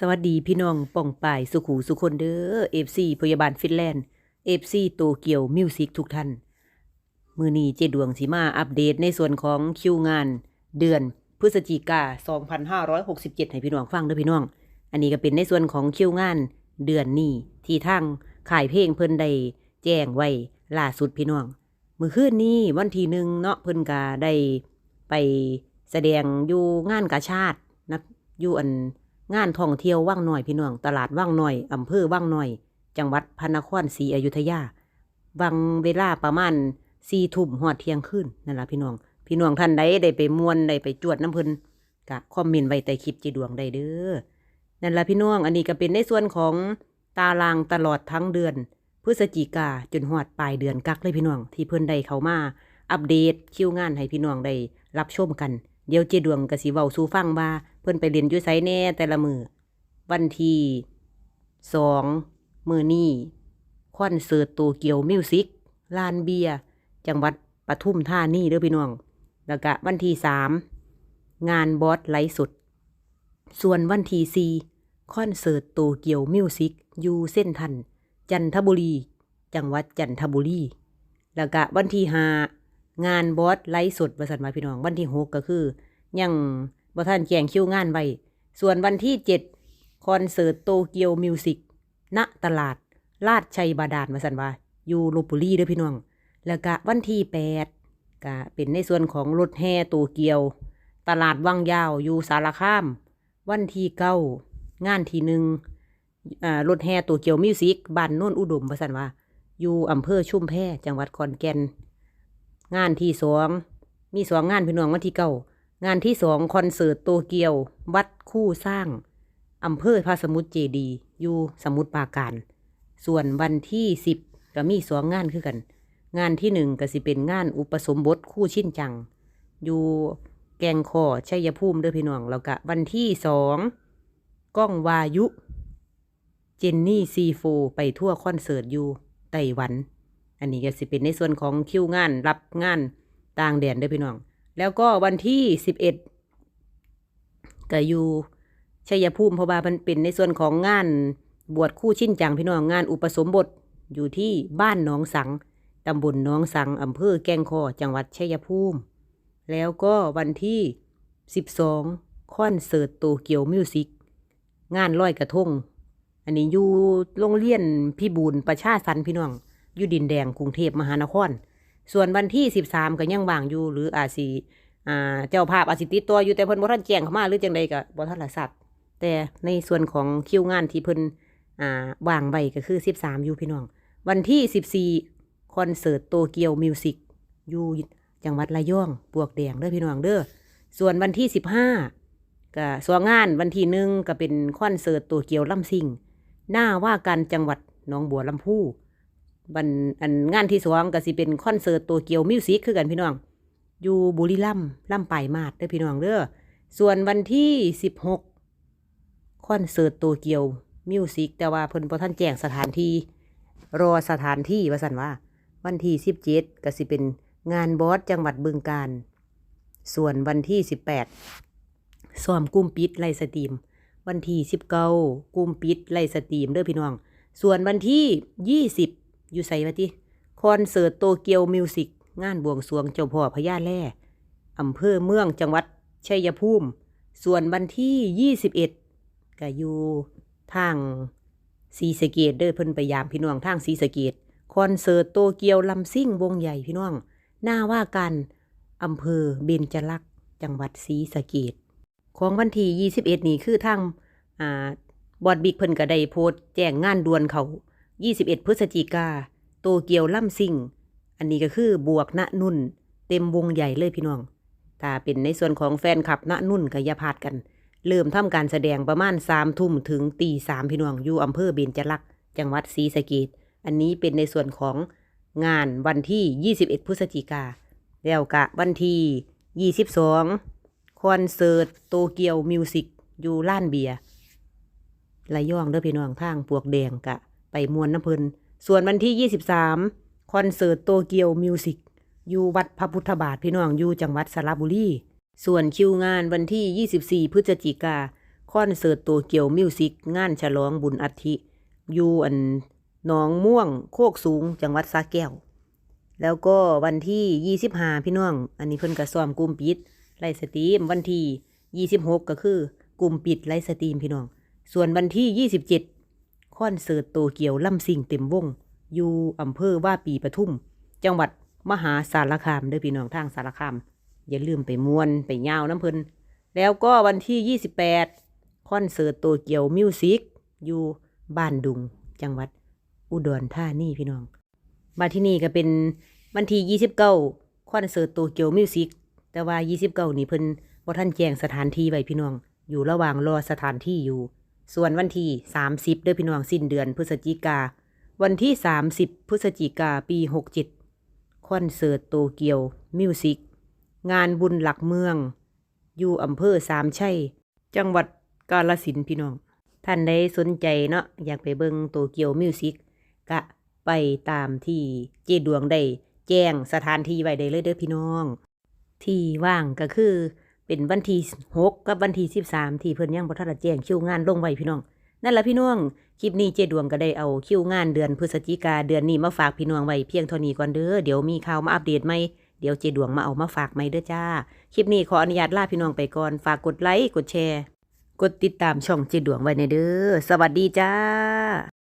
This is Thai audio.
สวัสดีพี่น้องป่องป่ายสุขูสุคนเด้อเอฟซีพยาบาลฟินแลนด์เอฟซีโตเกียวมิวสิกทุกท่าน มือนี้เจดวงสิมาอัปเดตในส่วนของคิวงานเดือนพฤศจิกา 2567 ให้พี่น้องฟังเด้อพี่น้อง อันนี้ก็เป็นในส่วนของคิวงานเดือนนี้ที่ทางขายเพลงเพิ่นได้แจ้งไว้ล่าสุดพี่น้อง มือคืนนี้วันที่หนึ่งเนาะเพิ่นก็ได้ไปแสดงอยู่งานกาชาตินะอยู่อัน งานท่องเที่ยวว่างหน่อยพี่น้อง ตลาดว่างหน่อยอำเภอว่างหน่อย จังหวัดพระนครศรีอยุธยาวังเวลาประมาณสี่ทุ่มหอดเที่ยงคืนนั่นละพี่น้อง พี่น้องท่านใดได้ไปมวนได้ไปจวดน้ำพิ่นกะคอมเมนต์ไว้ใต้คลิปจีดวงได้เด้อนั่นละพี่น้องอันนี้ก็เป็นในส่วนของตารางตลอดทั้งเดือน พฤศจิกาจนหอดปลายเดือนกักเลยพี่น้อง ที่เพิ่อนได้เข้ามา อัปเดตคิวงานให้พี่น้องได้รับชมกัน เดี๋ยวเจดวงกสิเว้าสู่ฟังว่า เพิ่นไปเรียนอยู่ไสแน่แต่ละมือวันที่สองมือนี้คอนเสิร์ตโตเกียวมิวสิกลานเบีย จังหวัดปทุมธานีเด้อพี่น้อง แล้วก็วันที่สามงานบอสไลฟ์สดส่วนวันที่สี่คอนเสิร์ตโตเกียวมิวสิกยูเส้นทัน จันทบุรี จังหวัดจันทบุรี แล้วก็วันที่ห้างานบอสไลฟ์สดบริษัทมาพี่น้อง วันที่หกก็คือ ยัง บ่ท่านแจงคิวงานไว้ ส่วนวันที่เจ็ดคอนเสิร์ตโตเกียวมิวสิกณตลาด ลาดชัยบาดาลมาสันว่าอยู่ลบบุรีเด้อพี่น้อง แล้วก็วันที่แปดก็เป็นในส่วนของรถแห่โตเกียว ตลาดวังยาวอยู่สารคาม วันที่เก้างานที่หนึ่งรถแห่โตเกียวมิวสิกบ้านโน่นอุดมมาสันว่า อยู่อำเภอชุ่มแพจังหวัดขอนแก่น งานที่สองมีสองงานพี่น้องวันที่เก้า งานที่สองคอนเสิร์ตโตเกียว วัดคู่สร้างอำเภอพระสมุทรเจดีย์อยู่สมุทรปราการ ส่วนวันที่สิบก็มีสองงานคือกัน งานที่หนึ่งก็สิเป็นงานอุปสมบทคู่ชินจัง อยู่แกงคอชัยภูมิเด้อพี่น้องแล้วก็วันที่สองก้องวายุ เจนนี่ซีโฟไปทั่วคอนเสิร์ตอยู่ไต้หวัน อันนี้ก็สิเป็นในส่วนของคิวงานรับงานต่างแดนเด้อพี่น้อง แล้วก็วันที่สิบเอ็ดก็อยู่ชัยภูมิเพราะว่ามันเป็นในส่วนของงานบวชคู่ชิ้นจังพี่น้องงานอุปสมบทอยู่ที่บ้านหนองสังตำบลหนองสังอำเภอแกงคอจังหวัดชัยภูมิ แล้วก็วันที่สิบสองคอนเสิร์ตโตเกียวมิวสิกงานลอยกระทง อันนี้อยู่โรงเรียนพี่บูลประชาสันพี่น้องอยู่ดินแดงกรุงเทพมหานคร ส่วนวันที่สิบสามก็ยังว่างอยู่หรืออาจสิอ่าเจ้าภาพอาจสิติดตัวอยู่แต่เพิ่นบ่ทันแจ้งเข้ามาหรือจังใดก็บ่ทันละทราบแต่ในส่วนของคิวงานที่เพิ่นอ่าว่างไว้ก็คือสิบสามอยู่พี่น้อง วันที่สิบสี่คอนเสิร์ตโตเกียวมิวสิกอยู่จังหวัดระยองปวกแดงเด้อพี่น้องเด้อส่วนวันที่สิบห้าก็สวงงานวันที่หนึ่งก็เป็นคอนเสิร์ตโตเกียวลำซิงหน้าว่าการจังหวัดหนองบัวลำพู บันอันงานที่สองก็สิเป็นคอนเสิร์ตตัวเกียวมิวสิกคือกันพี่น้อง อยู่บุรีรัมย์ลำปลายมาดเด้อพี่น้องเด้อส่วนวันที่สิบหกคอนเสิร์ตตัวเกียวมิวสิกแต่ว่าเพิ่นบ่ท่านแจ้งสถานที่รอสถานที่ว่าสันว่า วันที่สิบเจ็ดก็สิเป็นงานบอสจังหวัดบึงการ ส่วนวันที่สิบแปดซ้อมกุ้มปิดไล่สตรีม วันที่สิบเก้ากุ้มปิดไล่สตรีมเด้อพี่น้อง ส่วนวันที่ยี่สิบ อยู่ใส่มาติคอนเสิร์ตโตเกียวมิวสิกงานบวงสรวงเจ้าพ่อพญาแล่อำเภอเมืองจังหวัดชัยภูมิ ส่วนวันที่ยี่สิบเอ็ดก็อยู่ทางศรีสเกดเด้อเพิ่นไปยามพี่น้องทางศรีสเกดคอนเสิร์ตโตเกียวลำซิ่งวงใหญ่พี่น้อง หน้าว่ากันอำเภอเบญจลักษ์จังหวัดศรีสะเกดของวันที่ 21 นี่คือทางอ่าบอดบิ๊กเพิ่นก็ได้โพสต์แจ้งงานด่วนเขา 21 พฤศจิกา โตเกียวล่ำซิง อันนี้ก็คือบวกณนุ่น เต็มวงใหญ่เลยพี่น้อง ถ้าเป็นในส่วนของแฟนคลับณนุ่นก็อย่าพลาดกัน เริ่มทำการแสดงประมาณ3ทุ่มถึงตีสามพี่น้อง อยู่อำเภอเบญจลักษ์จังหวัดศรีสะเกดอันนี้เป็นในส่วนของงานวันที่ 21 พฤศจิกา แล้วกะวันที่ 22 คอนเสิร์ตโตเกียวมิวสิกอยู่ล้านเบียร์ระยองเด้อพี่น้องทางปวกแดงกะ ไปมวนน้ำเพลินส่วนวันที่ 23 คอนเสิร์ตโตเกียวมิวสิกอยู่วัดพระพุทธบาทพี่น้องอยู่จังหวัดสระบุรี ส่วนคิวงานวันที่ 24 พฤศจิกาคอนเสิร์ตโตเกียวมิวสิกงานฉลองบุญอัฐิอยู่อันหนองม่วงโคกสูงจังหวัดสระแก้ว แล้วก็วันที่ 25 พี่น้อง อันนี้เพิ่นก็ซ้อมกลุ่มปิดไลสตรีมวันที่ 26 ก็คือกลุ่มปิดไลสตรีมพี่น้อง ส่วนวันที่ 27 คอนเสิร์ตโตเกียวล่ำซิ่งเต็มวง อยู่อำเภอว่าปีปทุม จังหวัดมหาสารคามเด้อพี่น้องทางสารคาม อย่าลืมไปมวนไปยาวน้ำเพลินแล้วก็วันที่ 28 คอนเสิร์ตโตเกียวมิวสิกอยู่บ้านดุง จังหวัดอุดรธานีพี่น้อง มาที่นี่ก็เป็นวันที่29คอนเสิร์ตโตเกียวมิวสิกแต่ว่า 29 นี่เพิ่นบ่ทันแจ้งสถานที่ไว้พี่น้อง อยู่ระหว่างรอสถานที่อยู่ ส่วนวันที่ 30 เด้อนพี่น้องสิ้นเดือนพฤศจิกา วันที่ 30 พฤศจิกาปี 67 คอนเสิร์ตโตเกียวมิวสิกงานบุญหลักเมือง อยู่อำเภอสามชัย จังหวัดกาฬสินพี่น้อง ท่านใดสนใจเนาะอยากไปเบิงโตเกียวมิวสิกกะไปตามที่เจดวงได้แจ้งสถานที่ไว้ได้เลยเด้อพี่น้อง ที่ว่างก็คือ เป็นวันที่6กับวันที่13ที่เพิ่นยังบ่ทันได้แจ้งคิวงานลงไว้พี่น้อง นั่นละพี่น้อง คลิปนี้เจดวงก็ได้เอาคิวงานเดือนพฤศจิกาเดือนนี้มาฝากพี่น้องไว้เพียงเท่านี้ก่อนเด้อ เดี๋ยวมีข่าวมาอัปเดตใหม่ เดี๋ยวเจดวงมาเอามาฝากใหม่เด้อจ้า คลิปนี้ขออนุญาตลาพี่น้องไปก่อน ฝากกดไลค์ กดแชร์ กดติดตามช่องเจดวงไว้ในเด้อ สวัสดีจ้า